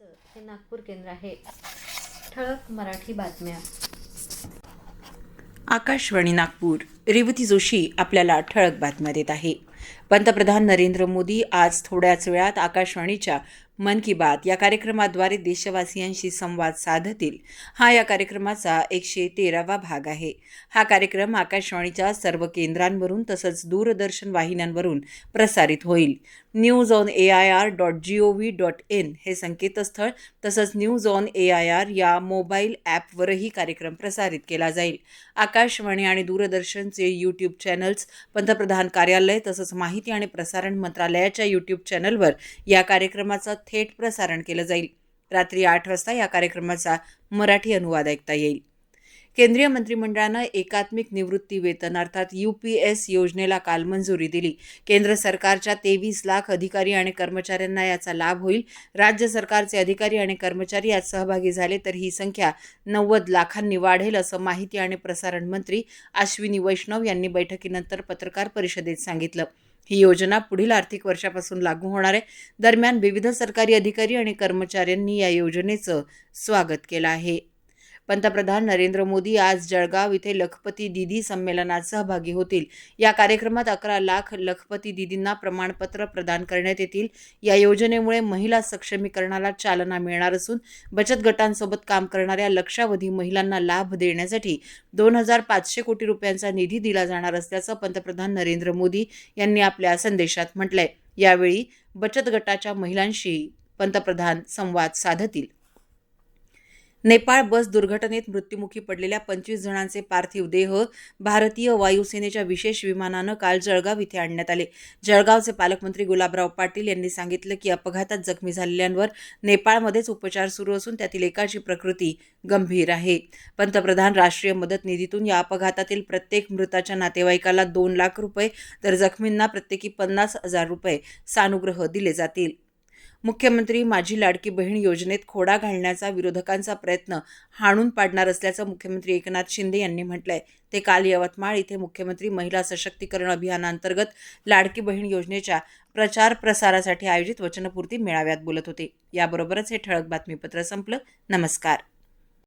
हे नागपूर केंद्र आहे. ठळक मराठी बातम्या. आकाशवाणी नागपूर. रेवती जोशी आपल्याला ठळक बातम्या देत आहे. पंतप्रधान नरेंद्र मोदी आज थोड्याच वेळात आकाशवाणीच्या मन की बात या कार्यक्रमाद्वारे देशवासियांशी संवाद साधतील. हा या कार्यक्रमाचा एकशे तेरावा भाग आहे. हा कार्यक्रम आकाशवाणीच्या सर्व केंद्रांवरून तसंच दूरदर्शन वाहिन्यांवरून प्रसारित होईल. News on A I R dot G O V dot in हे संकेतस्थळ तसंच news on A I R या मोबाईल ॲपवरही कार्यक्रम प्रसारित केला जाईल. आकाशवाणी आणि दूरदर्शनचे यूट्यूब चॅनल्स पंतप्रधान कार्यालय तसंच माहिती आणि प्रसारण मंत्रालयाच्या यूट्यूब चॅनलवर या कार्यक्रमाचा थेट प्रसारण केलं जाईल. रात्री आठ वाजता या कार्यक्रमाचा मराठी अनुवाद ऐकता येईल. केंद्रीय मंत्रिमंडळानं एकात्मिक निवृत्ती वेतन अर्थात यू पी एस योजनेला काल मंजुरी दिली. केंद्र सरकारच्या तेवीस लाख अधिकारी आणि कर्मचाऱ्यांना याचा लाभ होईल. राज्य सरकारचे अधिकारी आणि कर्मचारी यात सहभागी झाले तर ही संख्या नव्वद लाखांनी वाढेल असं माहिती आणि प्रसारण मंत्री अश्विनी वैष्णव यांनी बैठकीनंतर पत्रकार परिषदेत सांगितलं. ही योजना पुढील आर्थिक वर्षापासून लागू होणार आहे. दरम्यान विविध सरकारी अधिकारी आणि कर्मचाऱ्यांनी या योजनेचं स्वागत केलं आहे. पंतप्रधान नरेंद्र मोदी आज जळगाव इथे लखपती दिदी संमेलनात सहभागी होतील. या कार्यक्रमात अकरा लाख लखपती दिदींना प्रमाणपत्र प्रदान करण्यात येतील. या योजनेमुळे महिला सक्षमीकरणाला चालना मिळणार असून बचत गटांसोबत काम करणाऱ्या लक्षावधी महिलांना लाभ देण्यासाठी दोन हजार पाचशे कोटी रुपयांचा निधी दिला जाणार असल्याचं पंतप्रधान नरेंद्र मोदी यांनी आपल्या संदेशात म्हटलंय. यावेळी बचत गटाच्या महिलांशी पंतप्रधान संवाद साधतील. नेपाळ बस दुर्घटनेत मृत्युमुखी पडलेल्या पंचवीस जणांचे पार्थिव देह भारतीय वायुसेनेच्या विशेष विमानानं काल जळगाव इथे आणण्यात आले. जळगावचे पालकमंत्री गुलाबराव पाटील यांनी सांगितलं की अपघातात जखमी झालेल्यांवर नेपाळमध्येच उपचार सुरू असून त्यातील एकाची प्रकृती गंभीर आहे. पंतप्रधान राष्ट्रीय मदत निधीतून या अपघातातील प्रत्येक मृताच्या नातेवाईकाला दोन लाख रुपये तर जखमींना प्रत्येकी पन्नास हजार रुपये सानुग्रह दिले जातील. मुख्यमंत्री माझी लाडकी बहीण योजनेत खोडा घालण्याचा विरोधकांचा प्रयत्न हाणून पाडणार असल्याचं मुख्यमंत्री एकनाथ शिंदे यांनी म्हटलंय. ते काल यवतमाळ इथे मुख्यमंत्री महिला सशक्तीकरण अभियानांतर्गत लाडकी बहीण योजनेच्या प्रचार प्रसारासाठी आयोजित वचनपूर्ती मेळाव्यात बोलत होते. याबरोबरच हे ठळक बातमीपत्र संपलं. नमस्कार.